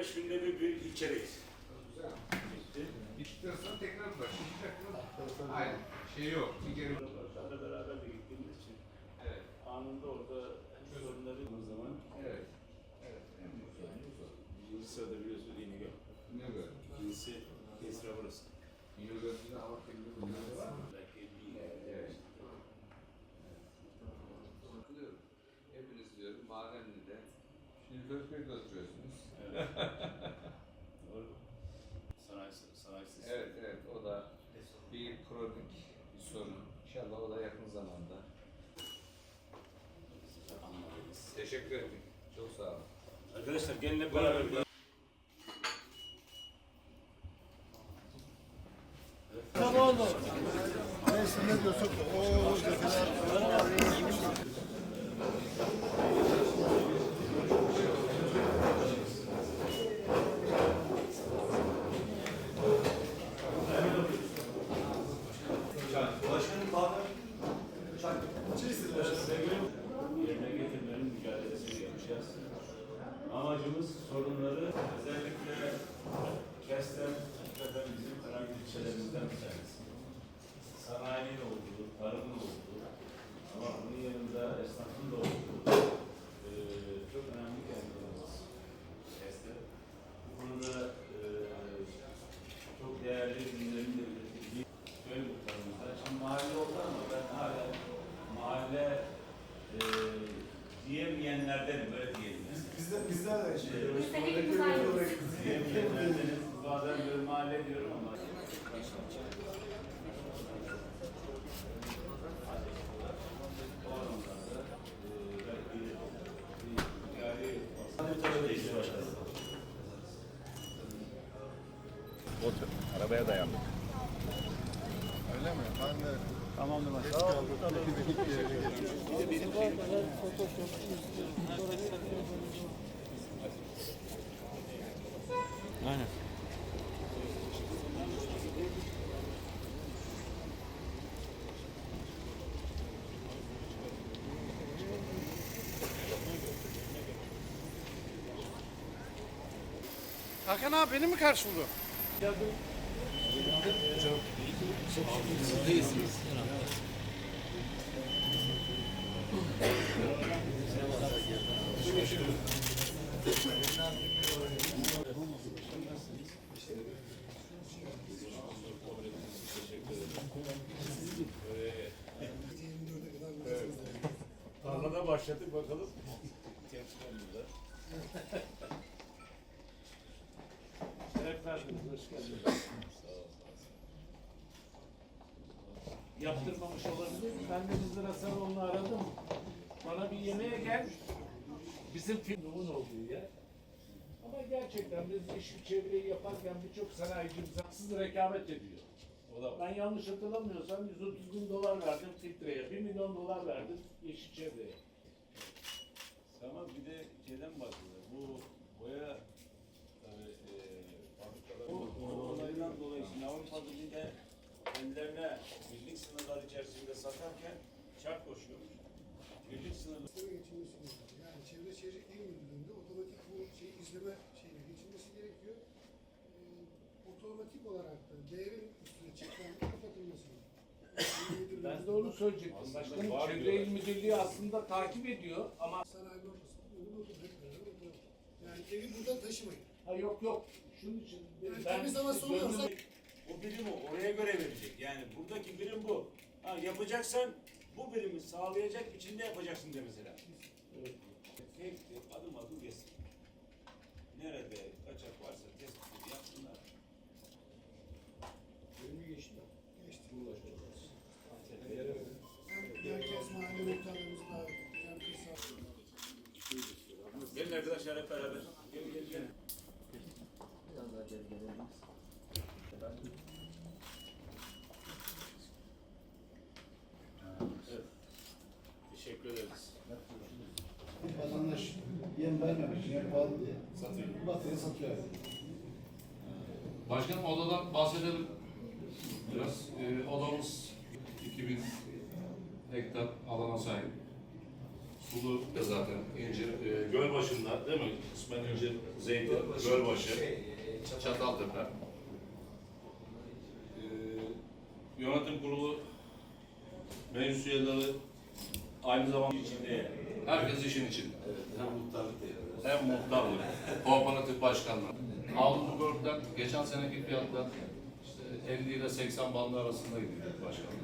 15 günde bir, bir ilçedeyiz. Güzel. Bittikten sonra tekrar başlayacaksınız. Aynen. Şey yok. Bir kere Arkadaşlarla beraber de gittiğimiz için Evet. anında orada sorunları o zaman Evet. Evet. En güzel. Bursa'da biliyorsunuz İnegöl. Ne güzel. İkincisi Esra burası. Üniversitede hava teknolojisi var mı? Belki bir Evet. Hepiniz diyorum Madenli'de. Şimdi Köşköy'de oturuyorsunuz. Evet. Doğru. Sanayi, sanayi sitesi. Evet evet o da bir kronik bir sorun. İnşallah o da yakın zamanda. Teşekkür ederim. Çok sağ olun. Arkadaşlar gelin hep beraber bir Neyse ne diyorsak da. Oo, Amacımız sorunları özellikle Kesten hakikaten bizim önemli ilçelerimizden bir tanesi. Sanayinin olduğu, tarımın olduğu ama bunun yanında esnafın da olduğu eee, çok önemli kendimiz Kesten. Bu konuda eee, çok değerli ürünlerin de üretildiği köy muhtarımızda. Şimdi mahalle oldu ama ben hala mahalle eee diyemeyenlerdenim, böyle diyelim. Bizler, bizler de şey. Biz de hepimiz. Diyemeyenlerdeniz. Bazen böyle mahalle diyorum ama. Otur. Arabaya dayandık. Öyle mi? Ben de Tamamdır. geçtim. Aynen. Hakan abi beni mi karşılıyor? Tarlada başladık bakalım. Şeref verdiniz, hoş geldiniz. yaptırmamış olabilir. Ben de Mızır Hasanoğlu'nu aradım. Bana bir yemeğe gel. Bizim filmin olduğu yer. Ama gerçekten biz yeşil çevreyi yaparken birçok sanayicimiz haksız rekabet ediyor. O da ben yanlış hatırlamıyorsam 130 bin dolar verdim filtreye, 1 milyon dolar verdim yeşil çevreye. Ama bir de şeyden bahsediyor. Bu boya e, e, fabrikaları bu, bu olaydan dolayı şimdi Avrupa Birliği'nde kendilerine birlik sınırları içerisinde satarken şart koşuyormuş. Birlik sınırları Çevre Şehircilik İl Müdürlüğü'nde otomatik bu şey izleme şeyine geçilmesi gerekiyor. Ee, otomatik olarak da değerin üstüne çıkan kapatılması gerekiyor. Ben de onu söyleyecektim. Başkanım var Çevre. İl Müdürlüğü aslında takip ediyor ama Sanayi. Yani evi buradan taşımayın. ha yok yok. Şunun için Yani temiz havası gönlüm- oluyorsa o birimi oraya göre verecek. Yani buradaki birim bu. Ha, yapacaksan bu birimi sağlayacak biçimde yapacaksın de mesela. Adım yesin. Nerede kaçak varsa tespit yapsınlar. geçti. Hem merkez mahalle muhtarlarımızla Gelin arkadaşlar hep beraber. Gelin gelin gelin. Satıyor. Başkanım odadan bahsedelim. Biraz e, odamız 2000 hektar alana sahip. Bulu da zaten incir, e, göl başında değil mi? Kısmen incir, zeytin, gölbaşı, Çataltepe. E, yönetim kurulu meclis üyeleri aynı zamanda İçinde herkes işin içinde. hem muhtarlık değil. Hem muhtarlık, kooperatif. Aldığımız bölümden geçen seneki fiyatlar işte 50 ile 80 bandı arasında gidiyor başkanım.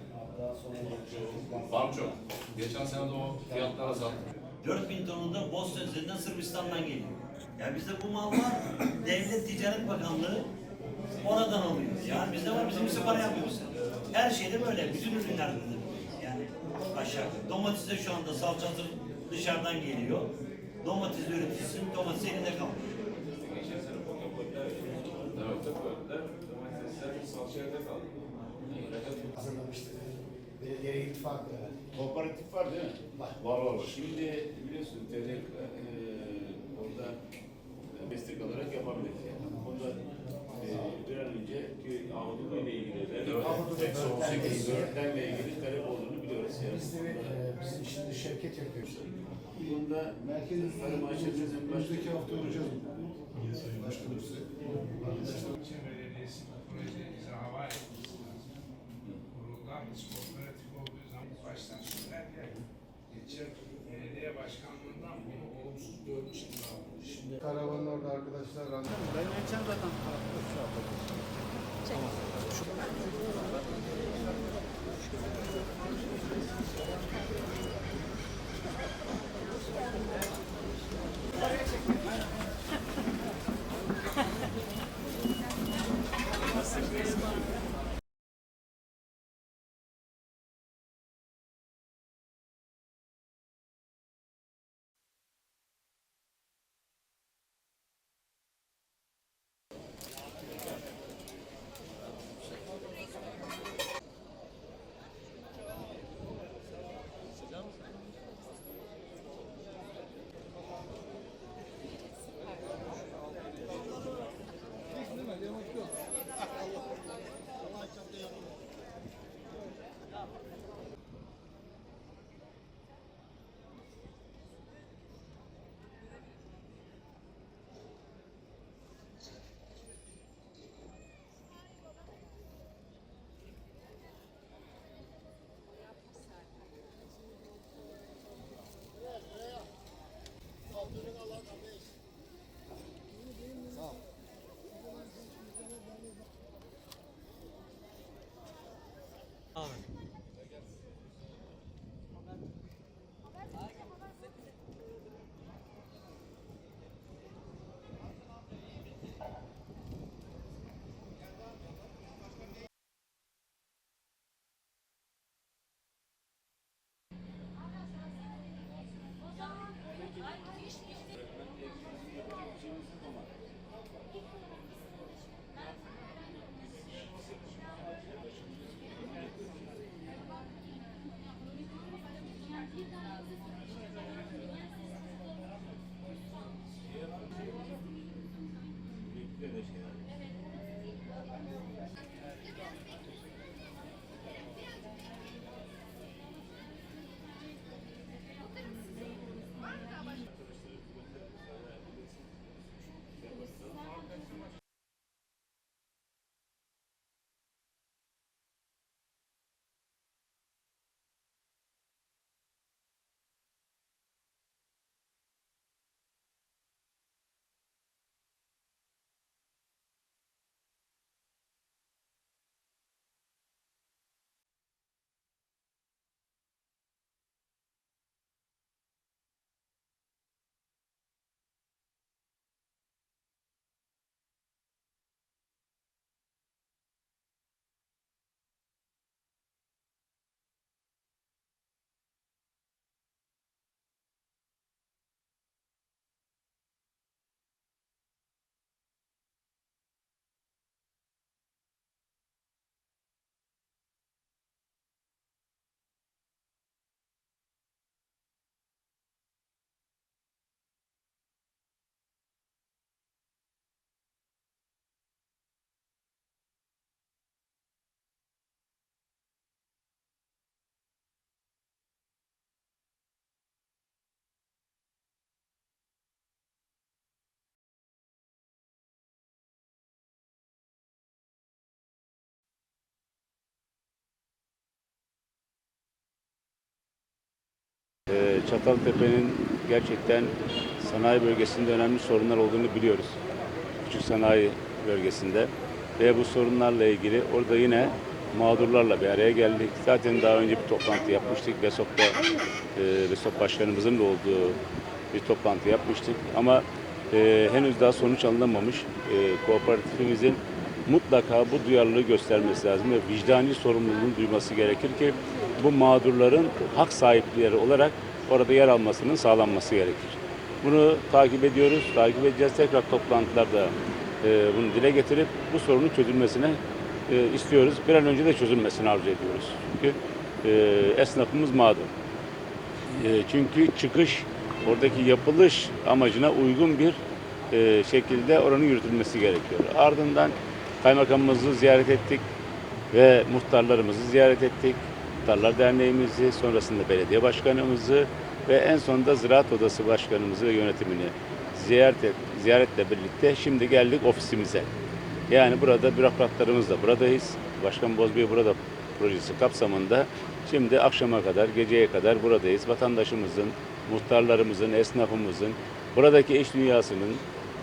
Var çok. Geçen sene de o fiyatlara sattık. 4000 tonu da Bosna üzerinden Sırbistan'dan geliyor. Yani bizde bu mal var, Devlet Ticaret Bakanlığı oradan alıyor. Yani bizde var, bizim ise para yapıyoruz. Her şeyde böyle, bütün ürünlerde de böyle. Yani aşağı. Domates de şu anda salçası dışarıdan geliyor. Domates üreticisinin domatesi elinde kalmış. Hazırlamıştık. Belediye ittifakı. Kooperatif var değil mi? Var. Var var. Şimdi biliyorsun TEDK e, orada destek alarak yapabiliriz yani. Onda e, bir an önce ki Avrupa ile ilgili Evet. Avrupa'da Eksi böğürtlenle 18 ilgili. Şevket yapıyoruz. Bunda Merkez Tarım Aşırıcı'nın önümüzdeki hafta olacağız. Başkanımız. Belediyesinin havale. Kuruldan kooperatif olduğu zaman baştan ya. Geçen belediye başkanlığından bunu olumsuz. Şimdi Karavanın orada arkadaşlar randevu. Ben geçen zaten Çataltepe'nin gerçekten sanayi bölgesinde önemli sorunlar olduğunu biliyoruz. Küçük sanayi bölgesinde. Ve bu sorunlarla ilgili orada yine mağdurlarla bir araya geldik. Zaten daha önce bir toplantı yapmıştık. BESOP'ta e, başkanımızın da olduğu bir toplantı yapmıştık. Ama e, henüz daha sonuç alınamamış. E, kooperatifimizin mutlaka bu duyarlılığı göstermesi lazım ve vicdani sorumluluğunu duyması gerekir ki bu mağdurların hak sahipleri olarak orada yer almasının sağlanması gerekir. Bunu takip ediyoruz, takip edeceğiz. Tekrar toplantılarda e, bunu dile getirip bu sorunun çözülmesine e, istiyoruz. Bir an önce de çözülmesini arzu ediyoruz. Çünkü e, esnafımız mağdur. E, çünkü çıkış oradaki yapılış amacına uygun bir şekilde oranın yürütülmesi gerekiyor. Ardından kaymakamımızı ziyaret ettik ve muhtarlarımızı ziyaret ettik. Muhtarlar Derneğimizi, sonrasında belediye başkanımızı ve en sonunda Ziraat Odası Başkanımızı ve yönetimini ziyaret et, ziyaretle birlikte şimdi geldik ofisimize. Yani burada bürokratlarımız da buradayız. Başkan Bozbey burada projesi kapsamında şimdi akşama kadar, geceye kadar buradayız. Vatandaşımızın, muhtarlarımızın, esnafımızın, buradaki iş dünyasının,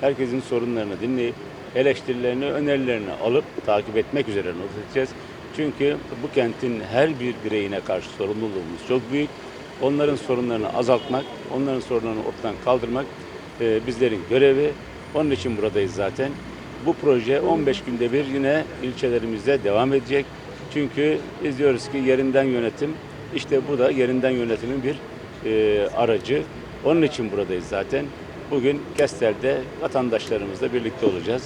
herkesin sorunlarını dinleyip eleştirilerini, önerilerini alıp takip etmek üzere not edeceğiz. Çünkü bu kentin her bir bireyine karşı sorumluluğumuz çok büyük. Onların sorunlarını azaltmak, onların sorunlarını ortadan kaldırmak e, bizlerin görevi. Onun için buradayız zaten. Bu proje 15 günde bir yine ilçelerimizde devam edecek. Çünkü biz diyoruz ki yerinden yönetim, işte bu da yerinden yönetimin bir e, aracı. Onun için buradayız zaten. Bugün Kestel'de vatandaşlarımızla birlikte olacağız.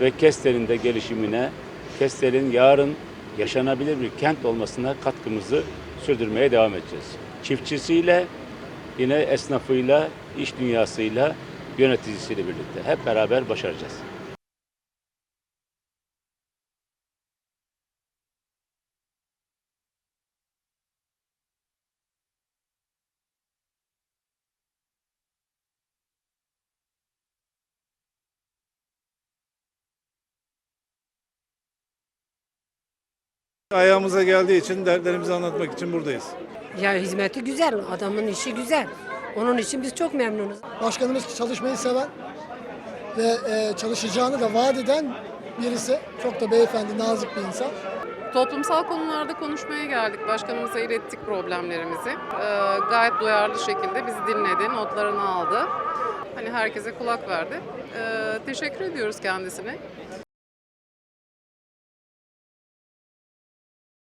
Ve Kestel'in de gelişimine, Kestel'in yarın yaşanabilir bir kent olmasına katkımızı sürdürmeye devam edeceğiz. Çiftçisiyle, yine esnafıyla, iş dünyasıyla, yöneticisiyle birlikte hep beraber başaracağız. Ayağımıza geldiği için dertlerimizi anlatmak için buradayız. Ya hizmeti güzel, adamın işi güzel. Onun için biz çok memnunuz. Başkanımız çalışmayı seven ve e, çalışacağını da vaat eden birisi. Çok da beyefendi, nazik bir insan. Toplumsal konularda konuşmaya geldik. Başkanımıza ilettik problemlerimizi. Ee, gayet duyarlı şekilde bizi dinledi, notlarını aldı. Hani herkese kulak verdi. Ee, teşekkür ediyoruz kendisine.